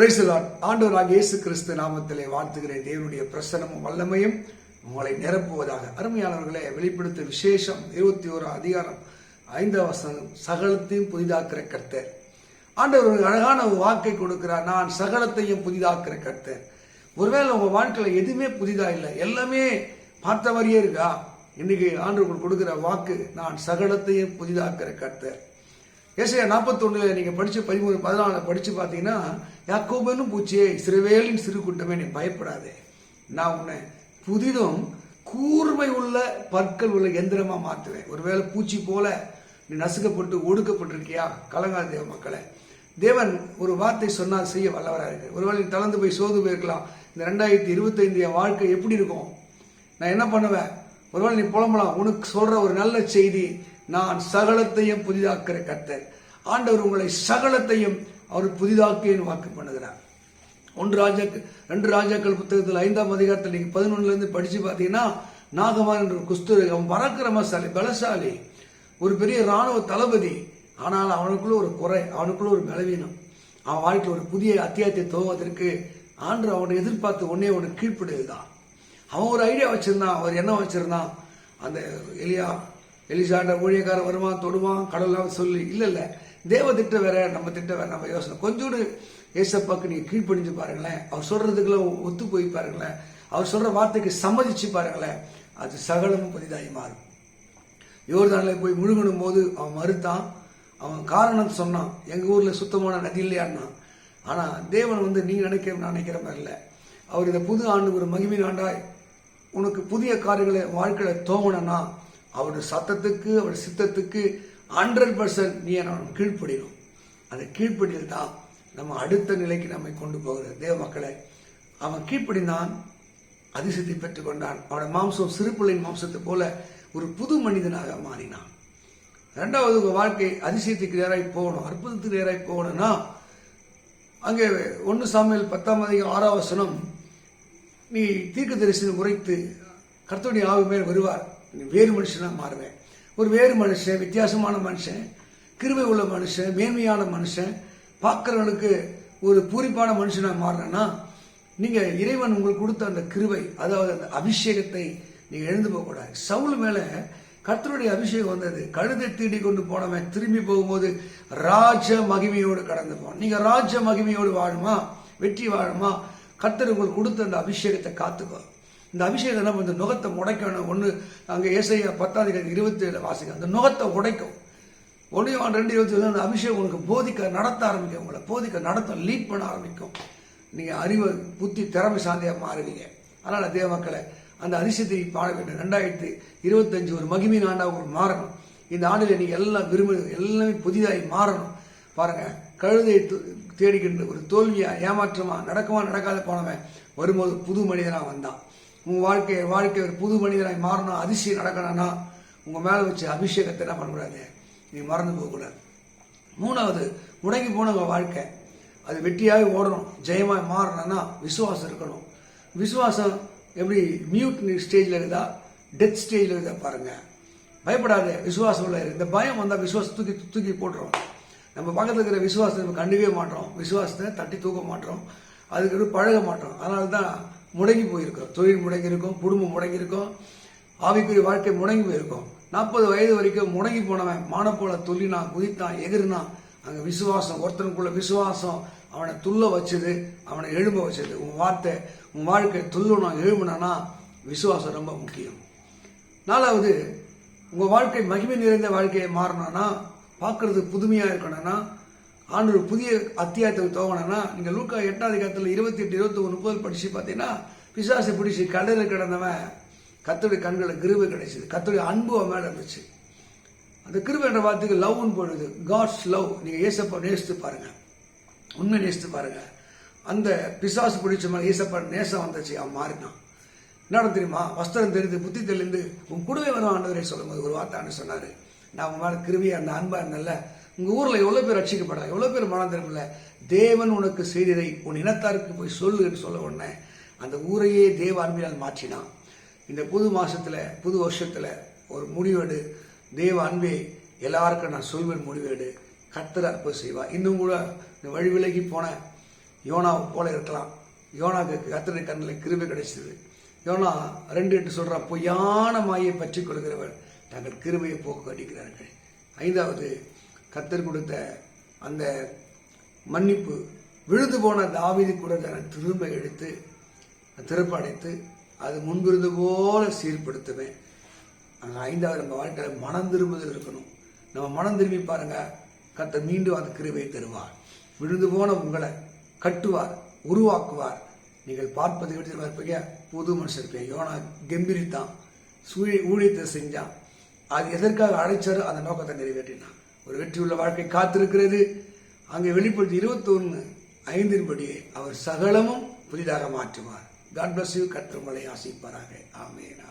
பிரைசலாட் ஆண்டவராக இயேசு கிறிஸ்து நாமத்திலே வாழ்த்துகிறேன். தேவனுடைய பிரசனமும் வல்லமையும் உங்களை நிரப்புவதாக. அருமையானவர்களை வெளிப்படுத்த விசேஷம் இருபத்தி ஒரு அதிகாரம் ஐந்தாம் வசனம். சகலத்தையும் புதிதாக்கிற கர்த்தர். ஆண்டவர் அழகான ஒரு வாக்கை கொடுக்கிறார். நான் சகலத்தையும் புதிதாக்கிற கர்த்தர். ஒருவேளை உங்க வாழ்க்கையில எதுவுமே புதிதா இல்லை. எல்லாமே பார்த்த மாதிரியே இருக்கா? இன்னைக்கு ஆண்டவர்கள் கொடுக்கிற வாக்கு நான் சகலத்தையும் புதிதாக்கிற கர்த்தர். ஏசையா நாற்பத்தொன்னுல நீங்கள் படித்து பதிமூணு பதினாலு படித்து பார்த்தீங்கன்னா யாக்கோபனும் பூச்சியே சிறுவேலின் சிறு கூட்டமே நீ பயப்படாதே. நான் உன்னை புதிதும் கூர்மை உள்ள பற்கள் உள்ள எந்திரமாக மாற்றுவேன். ஒருவேளை பூச்சி போல நீ நசுக்கப்பட்டு ஒடுக்கப்பட்டிருக்கியா? கலங்காத தேவ மக்களை. தேவன் ஒரு வார்த்தை சொன்னால் செய்ய வல்லவராக இருக்கு. ஒருவேளை நீ தளர்ந்து போய் சோர்ந்து போயிருக்கலாம். இந்த ரெண்டாயிரத்தி இருபத்தைந்து என் வாழ்க்கை எப்படி இருக்கும்? நான் என்ன பண்ணுவேன்? ஒருவேளை நீ புலம்பலாம். உனக்கு சொல்கிற ஒரு நல்ல செய்தி நான் சகலத்தையும் புதிதாக்குற கர்த்தர். ஆண்டவர் உங்களை சகலத்தையும் அவர் புதிதாக்கேன்னு வாக்கு பண்ணுகிறார். ஒன்று ராஜாக்கள் ரெண்டு ராஜாக்கள் புத்தகத்தில் ஐந்தாம் அதிகாரத்தில் நீங்கள் பதினொன்னுல இருந்து படிச்சு பார்த்தீங்கன்னா நாகமான் என்ற குஸ்து அவன் பராக்கிரமசாலி பலசாலி ஒரு பெரிய ராணுவ தளபதி. ஆனால் அவனுக்குள்ள ஒரு குறை அவனுக்குள்ள ஒரு பலவீனம். அவன் வாழ்க்கையில் ஒரு புதிய அத்தியாயத்தை துவங்குவதற்கு ஆண்டு அவனை எதிர்பார்த்து ஒன்னே ஒன்று கீழ்ப்படுதுதான் அவன் ஒரு ஐடியா வச்சிருந்தான் அவர் என்ன வச்சிருந்தான்? அந்த எலியா எலிசாண்ட ஊழியக்காரன் வருவான் தொடுவான் கடவுளாக சொல்லி இல்லை இல்லை தேவ திட்டம் வேற நம்ம திட்டம் வேற நம்ம யோசனை. கொஞ்சோடு ஏசப்பாக்கு நீங்கள் கீழ்ப்படிஞ்சு பாருங்களேன். அவர் சொல்றதுக்குள்ள ஒத்து போய் பாருங்களேன். அவர் சொல்ற வார்த்தைக்கு சம்மதிச்சு பாருங்களேன். அது சகலமும் புதிதாகி மாறும். யோர்தானில் போய் முழுகணும் போது அவன் மறுத்தான். அவன் காரணம் சொன்னான். எங்கள் ஊரில் சுத்தமான நதி இல்லையான்னா. ஆனால் தேவன் வந்து நீ நினைக்கிற நான் நினைக்கிற மாதிரி இல்லை. அவர் இந்த புது ஆண்டு ஒரு மகிமின் ஆண்டாய். உனக்கு புதிய காரியங்களை வாழ்க்கையில் தோங்கணும்னா அவருடைய சத்தத்துக்கு அவர் சித்தத்துக்கு ஹண்ட்ரட் பர்சன்ட் நீ நான் கீழ்ப்படினும் அந்த கீழ்ப்படியில் தான் நம்ம அடுத்த நிலைக்கு நம்மை கொண்டு போகிறது தேவ மக்களை அவன் கீழ்ப்படிந்தான் அதிசயத்தை பெற்றுக் கொண்டான் அவனோட மாம்சம் சிறு பிள்ளையின் மாம்சத்தை போல ஒரு புது மனிதனாக மாறினான். ரெண்டாவது உங்கள் வாழ்க்கை அதிசயத்துக்கு நேராக போகணும் அற்புதத்துக்கு நேராக போகணும்னா அங்கே ஒன்று சாமியல் பத்தாம் அதிகம் ஆறாம் வசனம் நீ தீர்க்க தரிசனம் உரைத்து கர்த்தனுடைய ஆவி மேல் வருவார். வேறு மனுஷனாக மாறுவேன். ஒரு வேறு மனுஷன் வித்தியாசமான மனுஷன் கிருபை உள்ள மனுஷன் மேன்மையான மனுஷன் பார்க்குறவனுக்கு ஒரு பூரிப்பான மனுஷனாக மாறினா நீங்கள் இறைவன் உங்களுக்கு கொடுத்த அந்த கிருபை அதாவது அந்த அபிஷேகத்தை நீங்கள் எழுந்து போகக்கூடாது. சவுல் மேலே கர்த்தருடைய அபிஷேகம் வந்தது. கழுதை தீடி கொண்டு போனவன் திரும்பி போகும்போது ராஜ மகிமையோடு கடந்து போனான் நீங்கள் ராஜ மகிமையோடு வாழுமா? வெற்றி வாழுமா? கர்த்தர் உங்களுக்கு கொடுத்த அந்த அபிஷேகத்தை காத்துக்கோ. இந்த அபிஷேகம் என்ன இந்த நுகத்தை உடைக்கணும் ஒன்று அங்கே ஏசையா பத்தாதிகாரி இருபத்தி ஏழு வாசிக்கும் அந்த நுகத்தை உடைக்கும். ஒன்று ரெண்டு இருபத்தி ஏழு அந்த அபிஷேகம் உங்களுக்கு போதிக்க நடத்த ஆரம்பிக்கும். உங்களை போதிக்க நடத்த லீட் பண்ண ஆரம்பிக்கும். நீங்கள் அறிவு புத்தி திறமை சாந்தியாக மாறுவீங்க. அதனால் தேவ மக்களை அந்த அதிசயத்தை பாட வேண்டும். ரெண்டாயிரத்தி இருபத்தஞ்சு ஒரு மகிமின் ஆண்டாக உங்களுக்கு மாறணும். இந்த ஆண்டில் நீ எல்லாம் விரும்பு எல்லாமே புதிதாகி மாறணும். பாருங்கள் கழுதையை தேடிக்கின்ற ஒரு தோல்வியாக ஏமாற்றமாக நடக்குமா நடக்காத போனவன் வரும்போது புது மனிதனாக வந்தான். உங்கள் வாழ்க்கை வாழ்க்கை ஒரு புது மனிதனாய் மாறணும் அதிசயம் நடக்கணும்னா உங்கள் மேலே வச்ச அபிஷேகத்தை என்ன பண்ணக்கூடாது? நீ மறந்து போகக்கூடாது. மூணாவது முடங்கி போன உங்கள் வாழ்க்கை. அது வெற்றியாக ஓடணும் ஜெயமாக மாறணும்னா விசுவாசம் இருக்கணும். விசுவாசம் எப்படி மியூட் ஸ்டேஜில் இருக்குதா? டெத் ஸ்டேஜில் இருக்குதா பாருங்கள் பயப்படாத விசுவாசம் உள்ள இந்த பயம் வந்தால் விசுவாசம் தூக்கி தூக்கி போட்டுரும். நம்ம பக்கத்தில் இருக்கிற விசுவாசத்தை நம்ம கண்டுக்கவே மாட்டோம். விசுவாசத்தை தட்டி தூக்க மாட்டோம். அதுக்கு பழக மாட்டோம். அதனால தான் முடங்கி போயிருக்கோம் தொழில் முடங்கி இருக்கும் குடும்பம் முடங்கி இருக்கும் ஆவிக்குரிய வாழ்க்கை முடங்கி போயிருக்கும். நாற்பது வயது வரைக்கும் முடங்கி போனவன் மானப்போல துள்ளினான் குதித்தான் எகிரினான் அங்கே விசுவாசம் ஒருத்தனுக்குள்ள விசுவாசம் அவனை துள்ள வச்சது அவனை எழும்ப வச்சது. உன் வார்த்தை உன் வாழ்க்கை துள்ளணும் எழும்புனானா விசுவாசம் ரொம்ப முக்கியம். நாலாவது உங்கள் வாழ்க்கை மகிமை நிறைந்த வாழ்க்கையை மாறணும்னா பார்க்கறது புதுமையாக இருக்கணும்னா ஆண்டு புதிய அத்தியாயத்தை துவங்கணும்னா நீங்க லூக்கா எட்டாவது அதிகாரத்தில் இருபத்தி எட்டு இருபத்தி ஒன்று முப்பது படிச்சு பார்த்தீங்கன்னா பிசாசை பிடிச்சி கடலில் கிடந்தவன் கத்துடைய கண்களை கிருவை கிடைச்சது. கத்துடைய அன்பு அவன் மேலே இருந்துச்சு. அந்த கிருவை என்ற வார்த்தைக்கு லவ்னு போடுது. காட்ஸ் லவ் நீங்கள் ஏசப்பா நேசித்து பாருங்க. உண்மை நேசித்து பாருங்க. அந்த பிசாசு பிடிச்ச மேலே ஏசப்பா நேசம் வந்துச்சு. அவன் மாறினான். என்ன தெரியுமா? வஸ்திரம் தெரிந்து புத்தி தெளிந்து உன் கூடவே வரும் ஆண்டவரே சொல்லும்போது ஒரு வார்த்தை சொன்னார். நான் உன் மேலே கிருவியை அந்த அன்பாக இருந்தல உங்க ஊர்ல எவ்வளோ பேர் ரட்சிக்கப்படலாம் எவ்வளோ பேர் மனம் திரும்பல தேவன் உனக்கு செய்ததை உன் இனத்தாருக்கு போய் சொல்லுன்னு சொல்ல உடனே அந்த ஊரையே தேவ அன்பினால் மாற்றினான். இந்த புது மாசத்துல புது வருஷத்துல ஒரு முடிவேடு. தேவ அன்பே எல்லாருக்கும் நான் சொல்வேன் முடிவேடு. கத்தர் அற்புதம் செய்வா இன்னும் கூட இந்த வழி விலகி போன யோனாவை போல இருக்கலாம். யோனாவுக்கு கத்தரை கண்ணில் கிருபை கிடைச்சது. யோனா ரெண்டு எட்டு சொல்கிறான் பொய்யான மாயை பற்றி கொள்கிறவர் தங்கள் கிருபையை போக்கு அடிக்கிறார்கள் ஐந்தாவது கத்தர் கொடுத்த அந்த மன்னிப்பு விழுந்து போன தாவிதி கூட தன்னை திரும்ப எடுத்து திருப்ப அடைத்து அது முன்பிருந்து போல சீர்படுத்துவேன் அங்கே ஐந்தாவது நம்ம வாழ்க்கையில் மனம் திரும்புதல் இருக்கணும். நம்ம மனம் திரும்பி பாருங்க கத்தர் மீண்டும் அந்த கிருபை தருவார். விழுந்து போன உங்களை கட்டுவார் உருவாக்குவார். நீங்கள் பார்ப்பதை விட்டு பார்ப்பீங்க புது மனுஷன் இருப்பீங்க. யோனா கம்பீரித்தான் சூழி ஊழியத்தை செஞ்சான். அது எதற்காக அழைச்சாரோ அந்த நோக்கத்தை நிறைவேற்றினான். ஒரு வெற்றியுள்ள வாழ்க்கை காத்திருக்கிறது. அங்கே வெளிப்படுத்தி இருபத்தொன்று ஐந்தின்படியே அவர் சகலமும் புதிதாக மாற்றுவார். காட் பிளஸ் யூ கற்றுமலை ஆசிப்பாராக ஆமேனா.